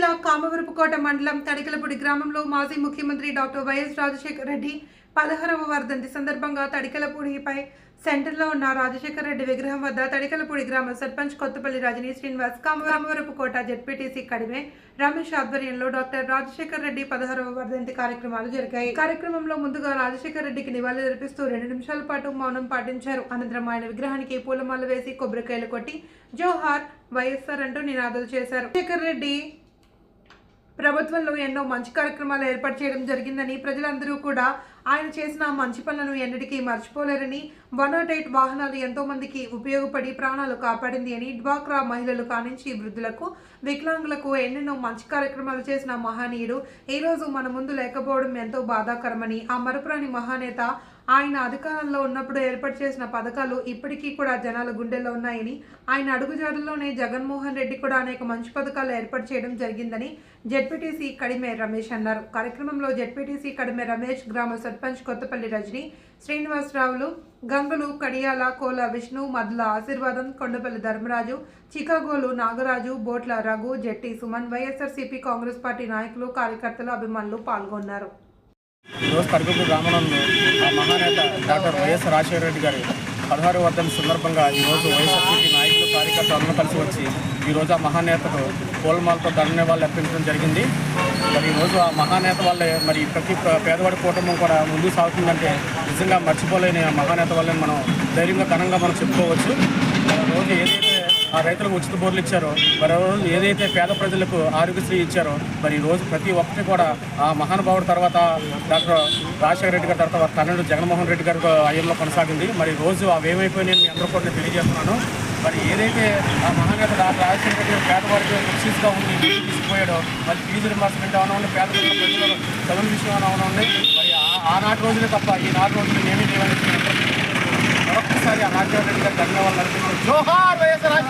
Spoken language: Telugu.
జిల్లా కామవరపుకోట మండలం తడికలపూడి గ్రామంలో మాజీ ముఖ్యమంత్రి డాక్టర్ వైఎస్ రాజశేఖర రెడ్డి పదహారవ వర్ధంతి సందర్భంగా తడికలపూడిపై సెంటర్లో ఉన్న రాజశేఖర రెడ్డి విగ్రహం వద్ద తడికలపూడి గ్రామ సర్పంచ్ కొత్తపల్లి రజనీ శ్రీనివాస్ కామవరపుకోట జెడ్పీటీసీ కడిమే రమేష్ ఆధ్వర్యంలో డాక్టర్ రాజశేఖర రెడ్డి పదహారవ వర్ధంతి కార్యక్రమాలు జరిగాయి. కార్యక్రమంలో ముందుగా రాజశేఖర రెడ్డికి నివాళులర్పిస్తూ రెండు నిమిషాల పాటు మౌనం పాటించారు. అనంతరం ఆయన విగ్రహానికి పూలమాల వేసి కొబ్బరికాయలు కొట్టి జోహార్ వైఎస్ఆర్ అంటూ నినాదాలు చేశారు. శేఖర్ రెడ్డి ప్రభుత్వంలో ఎన్నో మంచి కార్యక్రమాలు ఏర్పాటు చేయడం జరిగిందని ప్రజలందరూ కూడా ఆయన చేసిన మంచి పనులను ఎన్నటికీ మర్చిపోలేరని వన్ నాట్ ఎయిట్ వాహనాలు ఎంతో మందికి ఉపయోగపడి ప్రాణాలు కాపాడింది అని డ్వాక్రా మహిళలు కానించి వృద్ధులకు వికలాంగులకు ఎన్నెన్నో మంచి కార్యక్రమాలు చేసిన మహనీయుడు. ఈ రోజు మన ముందు లేకపోవడం ఎంతో బాధాకరమని ఆ మరపురాని మహానేత ఆయన అధికారంలో ఉన్నప్పుడు ఏర్పాటు చేసిన పథకాలు ఇప్పటికీ కూడా జనాల గుండెల్లో ఉన్నాయని ఆయన అడుగుజాడల్లోనే జగన్మోహన్ రెడ్డి కూడా అనేక మంచి పథకాలు ఏర్పాటు చేయడం జరిగిందని జెడ్పీటీసీ కడిమే రమేష్ అన్నారు. కార్యక్రమంలో జెడ్పీటీసీ కడిమే రమేష్ గ్రామ సర్పంచ్ కొత్తపల్లి రజని శ్రీనివాసరావులు గంగులు కడియాల కోల విష్ణు మద్ల ఆశీర్వాదం కొండపల్లి ధర్మరాజు చికాగోలు నాగరాజు బోట్ల రఘు జెట్టి సుమన్ వైఎస్ఆర్సీపీ కాంగ్రెస్ పార్టీ నాయకులు కార్యకర్తలు అభిమానులు పాల్గొన్నారు. ఈరోజు కరికూరు గ్రామంలో ఆ మహానేత డాక్టర్ వైఎస్ రాజశేఖర రెడ్డి గారి పదహారు వర్ధన సందర్భంగా ఈరోజు వైఎస్ఆర్సీపీ నాయకులు కార్యకర్తలు అందరూ కలిసి వచ్చి ఈరోజు ఆ మహానేతకు పూలమాలతో ధన్యవాదాలు అర్పించడం జరిగింది. మరి ఈరోజు ఆ మహానేత వల్లే మరి ప్రతి పేదవాడి కుటుంబం కూడా ముందుకు సాగుతుందంటే నిజంగా మర్చిపోలేని ఆ మహానేత వల్లే మనం ధైర్యంగా ఘనంగా మనం చెప్పుకోవచ్చు. రోజు ఏదైతే ఆ రైతులకు ఉచిత బోర్లు ఇచ్చారో. మరి ఏదైతే పేద ప్రజలకు ఆరోగ్యశ్రీ ఇచ్చారో మరి రోజు ప్రతి ఒక్కటి కూడా ఆ మహానుభావుడు తర్వాత డాక్టర్ రాజశేఖర రెడ్డి గారి తర్వాత తనడు జగన్మోహన్ రెడ్డి గారి అయ్యంలో కొనసాగింది. మరి రోజు అవి అందరూ కూడా నేను తెలియజేస్తున్నాను. మరి ఏదైతే ఆ మహానేత డాక్టర్ రాజశేఖర రెడ్డి పేదవాడికి సక్సెస్గా ఉంది తీసుకుపోయాడో మరి ఫీజు రిమార్స్మెంట్ అవునా పేద ప్రజలు చదువు విషయం అవునా ఉంది మరి ఆ- ఆనాటి రోజులే తప్ప ఈనాటి రోజులు ఏమీ లేవని మీ మరొకసారి ఆ రాజశేఖర రెడ్డి గారు ధన్యవాదాలు జోహార్ వైఎస్ఆర్